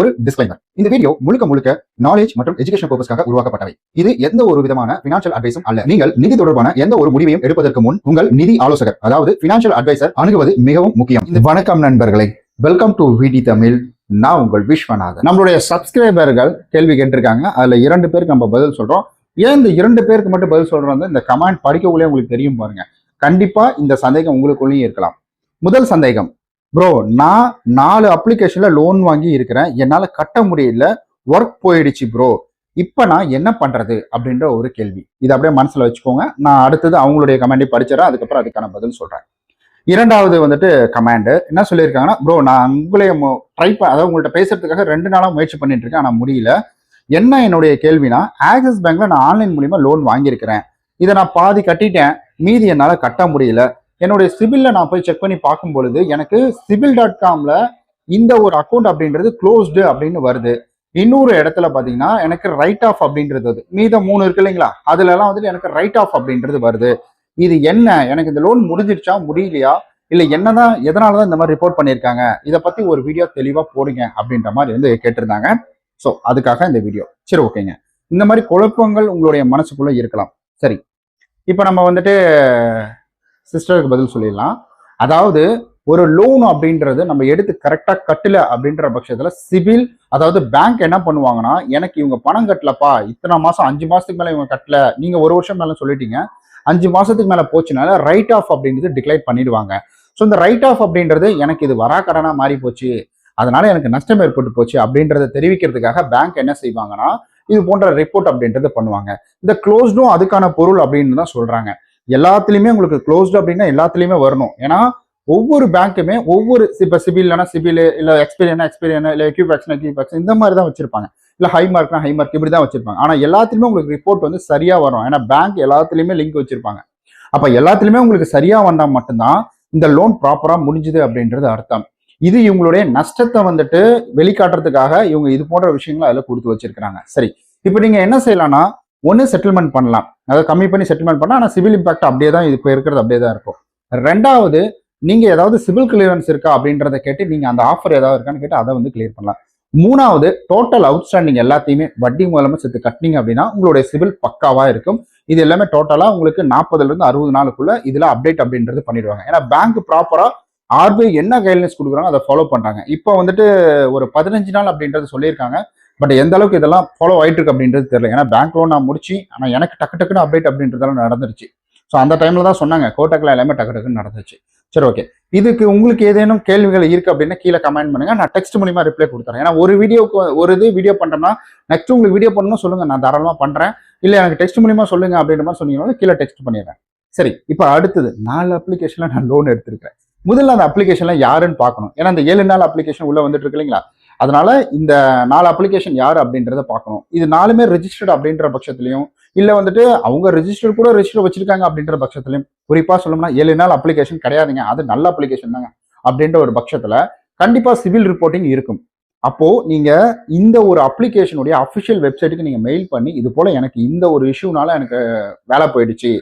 ஒரு டிஸ்க்ளைமர் இந்த வீடியோ முழுக்க முழுக்க நாலேஜ் மற்றும் எஜுகேஷன் பர்பஸ்க்காக உருவாக்கப்பட்டவை. இது எந்த ஒரு விதமான பினான்சியல் அட்வைஸும் அல்ல. நீங்கள் நிதி தொடர்பான எந்த ஒரு முடிவையும் எடுப்பதற்கு முன் உங்கள் நிதி ஆலோசகர் அதாவது பினான்சியல் அட்வைசர் அணுகுவது மிகவும் முக்கியம். இந்த வணக்கம் நண்பர்களே. வெல்கம் டு விடி தமிழ் நான் உங்கள் விஸ்வநாதன். நம்மளுடைய சப்ஸ்கிரைபர்கள் கேள்வி கேட்டிருக்காங்க. அதுல இரண்டு பேருக்கு நம்ம பதில் சொல்றோம். ஏன் இந்த இரண்டு பேருக்கு மட்டும் பதில் சொல்றோம் இந்த கமெண்ட் படிக்கக்குள்ளே உங்களுக்கு தெரியும் பாருங்க. கண்டிப்பா இந்த சந்தேகம் உங்களுக்குள்ளேயும் இருக்கலாம். முதல் சந்தேகம் ப்ரோ நான் நாலு அப்ளிகேஷன்ல லோன் வாங்கி இருக்கிறேன். என்னால் கட்ட முடியல. ஒர்க் போயிடுச்சு ப்ரோ இப்போ நான் என்ன பண்றது அப்படின்ற ஒரு கேள்வி. இதை அப்படியே மனசில் வச்சுக்கோங்க. நான் அடுத்தது அவங்களுடைய கமெண்டை படிச்சிடறேன். அதுக்கப்புறம் அதுக்கான பதில் சொல்கிறேன் இரண்டாவது வந்துட்டு கமாண்டு என்ன சொல்லியிருக்காங்கன்னா ப்ரோ நான் உங்களைய ட்ரை அதாவது உங்கள்கிட்ட பேசுறதுக்காக ரெண்டு நாளாக முயற்சி பண்ணிட்டு இருக்கேன் ஆனால் முடியல. என்ன என்னுடைய கேள்வினா ஆக்சிஸ் பேங்க்ல நான் ஆன்லைன் மூலியமா லோன் வாங்கியிருக்கிறேன். இதை நான் பாதி கட்டிட்டேன். மீதி என்னால் கட்ட முடியல. என்னுடைய சிபில்ல நான் போய் செக் பண்ணி பார்க்கும் பொழுது எனக்கு சிபில் டாட் காம்ல இந்த ஒரு அக்கௌண்ட் அப்படின்றது க்ளோஸ்டு அப்படின்னு வருது. இன்னொரு இடத்துல பார்த்தீங்கன்னா எனக்கு ரைட் ஆஃப் அப்படின்றது வருது. மீதம் மூணு இருக்கு இல்லைங்களா? அதுல எல்லாம் வந்துட்டு எனக்கு ரைட் ஆஃப் அப்படின்றது வருது. இது என்ன? எனக்கு இந்த லோன் முடிஞ்சிருச்சா? முடியலையா? இல்லை என்னதான் எதனாலதான் இந்த மாதிரி ரிப்போர்ட் பண்ணியிருக்காங்க? இதை பத்தி ஒரு வீடியோ தெளிவாக போடுங்க அப்படின்ற மாதிரி வந்து கேட்டிருந்தாங்க. ஸோ அதுக்காக இந்த வீடியோ சரி ஓகேங்க இந்த மாதிரி குழப்பங்கள் உங்களுடைய மனசுக்குள்ள இருக்கலாம். சரி. இப்போ நம்ம வந்துட்டு சிஸ்டருக்கு பதில் சொல்லிடலாம். அதாவது ஒரு லோன் அப்படின்றது நம்ம எடுத்து கரெக்டாக கட்டல அப்படின்ற பட்சத்தில் சிவில் அதாவது பேங்க் என்ன பண்ணுவாங்கன்னா எனக்கு இவங்க பணம் கட்டலப்பா இத்தனை மாதம் அஞ்சு மாதத்துக்கு மேலே இவங்க கட்டல நீங்கள் ஒரு வருஷம் மேலே சொல்லிட்டீங்க அஞ்சு மாதத்துக்கு மேலே போச்சுனால ரைட் ஆஃப் அப்படின்றது டிக்ளைர் பண்ணிடுவாங்க. ஸோ இந்த ரைட் ஆஃப் அப்படின்றது எனக்கு இது வரா கடனாக மாறி போச்சு அதனால எனக்கு நஷ்டம் ஏற்பட்டு போச்சு அப்படின்றத தெரிவிக்கிறதுக்காக பேங்க் என்ன செய்வாங்கன்னா இது போன்ற ரிப்போர்ட் அப்படின்றத பண்ணுவாங்க. இந்த க்ளோஸ்டும் அதுக்கான பொருள் அப்படின்னு தான் சொல்கிறாங்க எல்லாத்துலேயுமே உங்களுக்கு க்ளோஸ்டு அப்படின்னா எல்லாத்துலேயுமே வரணும். ஏன்னா ஒவ்வொரு பேங்க்குமே ஒவ்வொரு இப்போ சிபில்னா சிபில் இல்லை எக்ஸ்பீரியனா எக்ஸ்பீரியனா இல்லை எக்யூபேக்ஸ்னா எக்யூபேக்ஸ் இந்த மாதிரி தான் வச்சிருப்பாங்க. இல்லை ஹை மார்க்னா ஹை மார்க் இப்படி தான் வச்சிருப்பாங்க. ஆனால் எல்லாத்துலேயுமே உங்களுக்கு ரிப்போர்ட் வந்து சரியாக வரும் ஏன்னா பேங்க் எல்லாத்துலேயுமே லிங்க் வச்சிருப்பாங்க. அப்போ எல்லாத்துலேயுமே உங்களுக்கு சரியாக வந்தால் மட்டும்தான் இந்த லோன் ப்ராப்பராக முடிஞ்சுது அப்படின்றது அர்த்தம். இது இவங்களுடைய நஷ்டத்தை வந்துட்டு வெளிக்காட்டுறதுக்காக இவங்க இது போன்ற விஷயங்களை அதில் கொடுத்து வச்சிருக்கிறாங்க. சரி இப்போ நீங்கள் என்ன செய்யலாம்னா ஒன்று செட்டில்மெண்ட் பண்ணலாம். அதாவது கம்மி பண்ணி செட்டில்மெண்ட் பண்ணலாம் ஆனால் சிவில் இம்பாக்ட் அப்படியே தான் இப்போ இருக்கிறது அப்படியே தான் இருக்கும். ரெண்டாவது நீங்கள் ஏதாவது சிவில் கிளியரன்ஸ் இருக்கா அப்படின்றத கேட்டு நீங்கள் அந்த ஆஃபர் ஏதாவது இருக்கான்னு கேட்டு அதை வந்து கிளியர் பண்ணலாம். மூணாவது டோட்டல் அவுட்ஸ்டாண்டிங் எல்லாத்தையுமே வட்டி மூலமாக சேர்த்து கட்டினீங்க அப்படின்னா உங்களுடைய சிவில் பக்காவாக இருக்கும். இது எல்லாமே டோட்டலாக உங்களுக்கு நாற்பதுலேருந்து அறுபது நாளுக்குள்ள இதில் அப்டேட் அப்படின்றது பண்ணிடுவாங்க. ஏன்னா பேங்க் ப்ராப்பராக ஆர்பிஐ என்ன கைட்லைன்ஸ் கொடுக்குறாங்க அதை ஃபாலோ பண்ணுறாங்க இப்போ வந்துட்டு ஒரு பதினஞ்சு நாள் அப்படின்றது சொல்லியிருக்காங்க. பட் எந்த அளவுக்கு இதெல்லாம் ஃபாலோ ஆயிட்டு இருக்கு அப்படின்றது தெரியல. ஏன்னா பேங்க் லோன் நான் முடிச்சு ஆனால் எனக்கு டக்கு டக்குன்னு அப்டேட் அப்படின்றதெல்லாம் நடந்துருச்சு. ஸோ அந்த டைம்ல தான் சொன்னாங்க கோட்டக்கில் எல்லாமே டக்கு டக்குன்னு நடந்துச்சு. சரி ஓகே இதுக்கு உங்களுக்கு ஏதேனும் கேள்விகள் இருக்கு அப்படின்னா கீழே கமெண்ட் பண்ணுங்க. நான் டெக்ஸ்ட் மூலியமா ரிப்ளை கொடுத்துறேன். ஏன்னா ஒரு வீடியோக்கு ஒரு இது வீடியோ பண்ணுறேன்னா நெக்ஸ்ட் உங்களுக்கு வீடியோ பண்ணணும் சொல்லுங்க. நான் தாராளமாக பண்றேன். இல்லை எனக்கு டெக்ஸ்ட் மூலியமா சொல்லுங்க அப்படின்ற மாதிரி சொன்னீங்கன்னா கீழே டெக்ஸ்ட் பண்ணிடுறேன். சரி இப்போ அடுத்தது நாலு அப்ளிகேஷன்ல நான் லோன் எடுத்திருக்கேன் முதல்ல அந்த அப்ளிகேஷன்ல யாருன்னு பார்க்கணும். ஏன்னா அந்த ஏழு நாள் அப்ளிகேஷன் உள்ள வந்துட்டு இருக்கு இல்லைங்களா? அதனால இந்த நாலு அப்ளிகேஷன் யார் அப்படின்றத பார்க்கணும். இது நாலுமே ரெஜிஸ்டர்ட் அப்படின்ற பட்சத்துலையும் இல்லை வந்துட்டு அவங்க ரெஜிஸ்டர் கூட ரெஜிஸ்டர் வச்சிருக்காங்க அப்படின்ற பட்சத்துலையும் குறிப்பாக சொல்லணும்னா ஏழு நாள் அப்ளிகேஷன் கிடையாதுங்க. அது நல்ல அப்ளிகேஷன் தாங்க. அப்படின்ற ஒரு பட்சத்தில் கண்டிப்பாக சிவில் ரிப்போர்ட்டிங் இருக்கும். அப்போது நீங்கள் இந்த ஒரு அப்ளிகேஷனுடைய அஃபிஷியல் வெப்சைட்டுக்கு நீங்கள் மெயில் பண்ணி இது போல் எனக்கு இந்த ஒரு இஷ்யூனால எனக்கு வேலை போயிடுச்சு.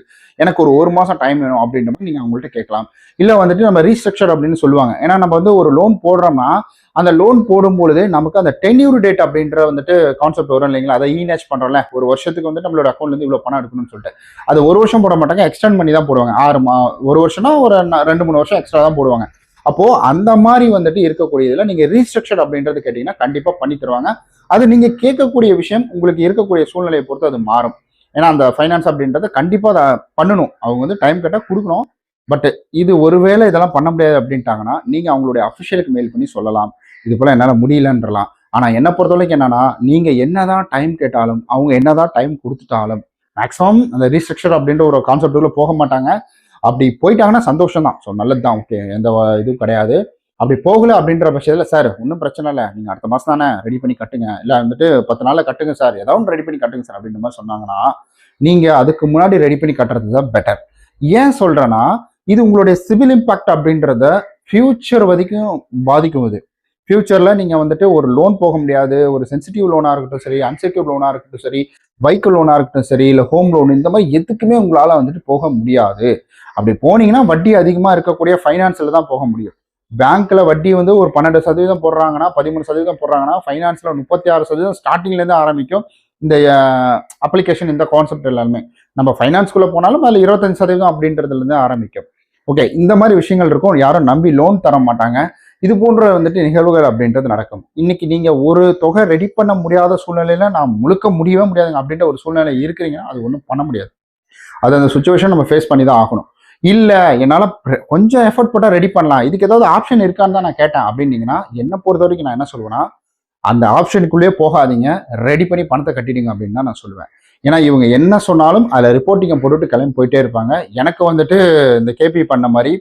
எனக்கு ஒரு ஒரு மாதம் டைம் வேணும் அப்படின்ற மாதிரி நீங்கள் அவங்கள்ட்ட கேட்கலாம். இல்லை வந்துட்டு நம்ம ரீஸ்ட்ரக்சர் அப்படின்னு சொல்லுவாங்க. ஏன்னா நம்ம வந்து ஒரு லோன் போடுறோம்னா அந்த லோன் போடும் பொழுது நமக்கு அந்த டென்யூர் டேட் அப்படின்ற வந்துட்டு கான்செப்ட் வரும் இல்லைங்களா? அதை ஈனேஜ் பண்ணுறோம்ல ஒரு வருஷத்துக்கு வந்து நம்மளோட அக்கௌண்ட்லேருந்து இவ்வளோ பணம் எடுக்கணும்னு சொல்லிட்டு. அது ஒரு வருஷம் போட மாட்டாங்க எக்ஸ்டெண்ட் பண்ணி தான் போடுவாங்க. ஆறு மா ஒரு வருஷம்னா ஒரு ரெண்டு மூணு வருஷம் எக்ஸ்ட்ரா தான் போடுவாங்க. அப்போ அந்த மாதிரி வந்துட்டு இருக்கக்கூடியதுல நீங்க ரீஸ்ட்ரக்சர் அப்படின்றது கேட்டீங்கன்னா கண்டிப்பா பண்ணி தருவாங்க. அது நீங்க கேட்கக்கூடிய விஷயம் உங்களுக்கு இருக்கக்கூடிய சூழ்நிலையை பொறுத்து அது மாறும். ஏன்னா அந்த ஃபைனான்ஸ் அப்படின்றத கண்டிப்பாக அதை பண்ணணும். அவங்க வந்து டைம் கட்டாக கொடுக்கணும். பட் இது ஒருவேளை இதெல்லாம் பண்ண முடியாது அப்படின்ட்டாங்கன்னா நீங்கள் அவங்களுடைய அஃபிஷியலுக்கு மெயில் பண்ணி சொல்லலாம். இது போல் என்னால் முடியலன்றலாம். ஆனால் என்னை பொறுத்த வரைக்கும் என்னன்னா நீங்கள் என்னதான் டைம் கேட்டாலும் அவங்க என்னதான் டைம் கொடுத்துட்டாலும் மேக்ஸிமம் அந்த ரீஸ்ட்ரக்சர் அப்படின்ற ஒரு கான்செப்டுக்குள்ளே போக மாட்டாங்க. அப்படி போயிட்டாங்கன்னா சந்தோஷம் தான் ஸோ நல்லது தான் ஓகே எந்த இதுவும் கிடையாது. அப்படி போகல அப்படின்ற பட்சத்தில் சார் ஒன்றும் பிரச்சனை இல்லை. நீங்கள் அடுத்த மாதம் தானே ரெடி பண்ணி கட்டுங்க. இல்லை வந்துட்டு பத்து நாளில் கட்டுங்க சார். ஏதாவது ஒன்று ரெடி பண்ணி கட்டுங்க சார். அப்படின்ற மாதிரி சொன்னாங்கன்னா நீங்கள் அதுக்கு முன்னாடி ரெடி பண்ணி கட்டுறது தான் பெட்டர் ஏன் சொல்கிறேன்னா இது உங்களுடைய சிவில் இம்பாக்ட் அப்படின்றத ஃபியூச்சர் வரைக்கும் பாதிக்கும் இது. ஃபியூச்சரில் நீங்கள் வந்துட்டு ஒரு லோன் போக முடியாது. ஒரு சென்சிட்டிவ் லோனாக இருக்கட்டும் சரி அன்செக்யூர் லோனாக இருக்கட்டும் சரி பைக்கு லோனாக இருக்கட்டும் சரி இல்லை ஹோம் லோன் இந்த மாதிரி எதுக்குமே உங்களால் வந்துட்டு போக முடியாது. அப்படி போனீங்கன்னா வட்டி அதிகமாக இருக்கக்கூடிய ஃபைனான்ஸில் தான் போக முடியும். பேங்க்ல வட்டி வந்து ஒரு பன்னெண்டு சதவீதம் போடுறாங்கன்னா பதிமூணு சதவீதம் போடுறாங்கன்னா ஃபைனான்ஸ்ல முப்பத்தி ஆறு சதவீதம் ஸ்டார்டிங்ல இருந்து ஆரம்பிக்கும். இந்த அப்ளிகேஷன் இந்த கான்செப்ட் எல்லாமே. நம்ம ஃபைனான்ஸ்குள்ள போனாலும் அதில் இருபத்தஞ்சு சதவீதம் அப்படின்றதுல இருந்து ஆரம்பிக்கும். ஓகே இந்த மாதிரி விஷயங்கள் இருக்கும். யாரும் நம்பி லோன் தர மாட்டாங்க. இது போன்ற வந்துட்டு நிகழ்வுகள் அப்படின்றது நடக்கும். இன்னைக்கு நீங்க ஒரு தொகை ரெடி பண்ண முடியாத சூழ்நிலையில நான் முழுக்க முடியவே முடியாதுங்க. அப்படின்ற ஒரு சூழ்நிலை இருக்கிறீங்கன்னா அது ஒன்றும் பண்ண முடியாது. அது அந்த சுச்சுவேஷன் நம்ம ஃபேஸ் பண்ணி தான் ஆகணும். இல்லை என்னால் கொஞ்சம் எஃபர்ட் போட்டால் ரெடி பண்ணலாம். இதுக்கு ஏதாவது ஆப்ஷன் இருக்கான்னு தான் நான் கேட்டேன். அப்படின்னீங்கன்னா என்ன பொறுத்த வரைக்கும் நான் என்ன சொல்லுவேன்னா அந்த ஆப்ஷனுக்குள்ளேயே போகாதீங்க. ரெடி பண்ணி பணத்தை கட்டிடுங்க அப்படின்னு தான் நான் சொல்லுவேன். ஏன்னா இவங்க என்ன சொன்னாலும் அதில் ரிப்போர்ட்டிங்கை போட்டுட்டு கிளம்பி போயிட்டே இருப்பாங்க. எனக்கு வந்துட்டு இந்த கேபி பண்ண மாதிரி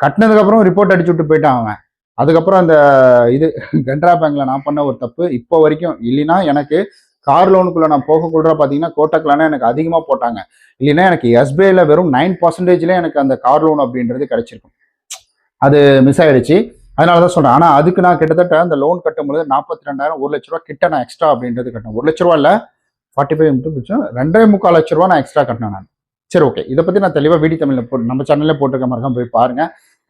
கட்டினதுக்கப்புறம் ரிப்போர்ட் அடிச்சு விட்டு போயிட்டான் அவன். அதுக்கப்புறம் அந்த இது கன்ட்ரா பேங்க்ல நான் பண்ண ஒரு தப்பு இப்போ வரைக்கும் இல்லைன்னா எனக்கு கார் லோனுக்குள்ள நான் போகக்குள்ள பார்த்தீங்கன்னா கோட்டக்கலான எனக்கு அதிகமாக போட்டாங்க. இல்லைன்னா எனக்கு எஸ்பிஐல வெறும் நைன் பர்சன்டேஜ்ல எனக்கு அந்த கார் லோன் அப்படின்றது கிடைச்சிருக்கும். அது மிஸ் ஆயிடுச்சு. அதனால தான் சொல்றேன். ஆனால் அதுக்கு நான் கிட்டத்தட்ட அந்த லோன் கட்டும்போது நாற்பத்தி ரெண்டாயிரம் ஒரு லட்ச ரூபா கிட்ட நான் எக்ஸ்ட்ரா அப்படின்றது கட்டணும் ஒரு லட்ச ரூபா இல்லை ஃபார்ட்டி ஃபைவ் இன்ட்டு ரெண்டரை முக்கால் லட்ச ரூபா நான் எக்ஸ்ட்ரா கட்டினேன் நான். சரி ஓகே இதை பற்றி நான் தெளிவாக வீடி தமிழில் போட்டு நம்ம சேனல்ல போட்டிருக்க மறக்காம போய் பாருங்க.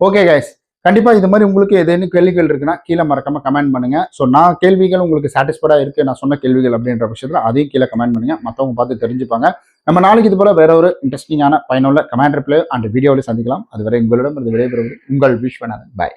ஓகே கைஸ் கண்டிப்பாக இது மாதிரி உங்களுக்கு ஏதேனும் கேள்விகள் இருக்குன்னா கீழே மறக்காம கமெண்ட் பண்ணுங்க. ஸோ நான் கேள்விகள் உங்களுக்கு சாட்டிஸ்ஃபைடாக இருக்குது நான் சொன்ன கேள்விகள் அப்படின்ற பட்சத்தில் அதையும் கீழே கமெண்ட் பண்ணுங்க. மற்றவங்க பார்த்து தெரிஞ்சுப்பாங்க. நம்ம நாளைக்கு இது போல வேற ஒரு இன்ட்ரெஸ்டிங்கான பயனுள்ள கமெண்ட் ரிப்ளை அண்ட் வீடியோவில் சந்திக்கலாம். அதுவரை உங்களிடம் இது விடைபெறுவது உங்கள் விஸ்வநாதன். பாய்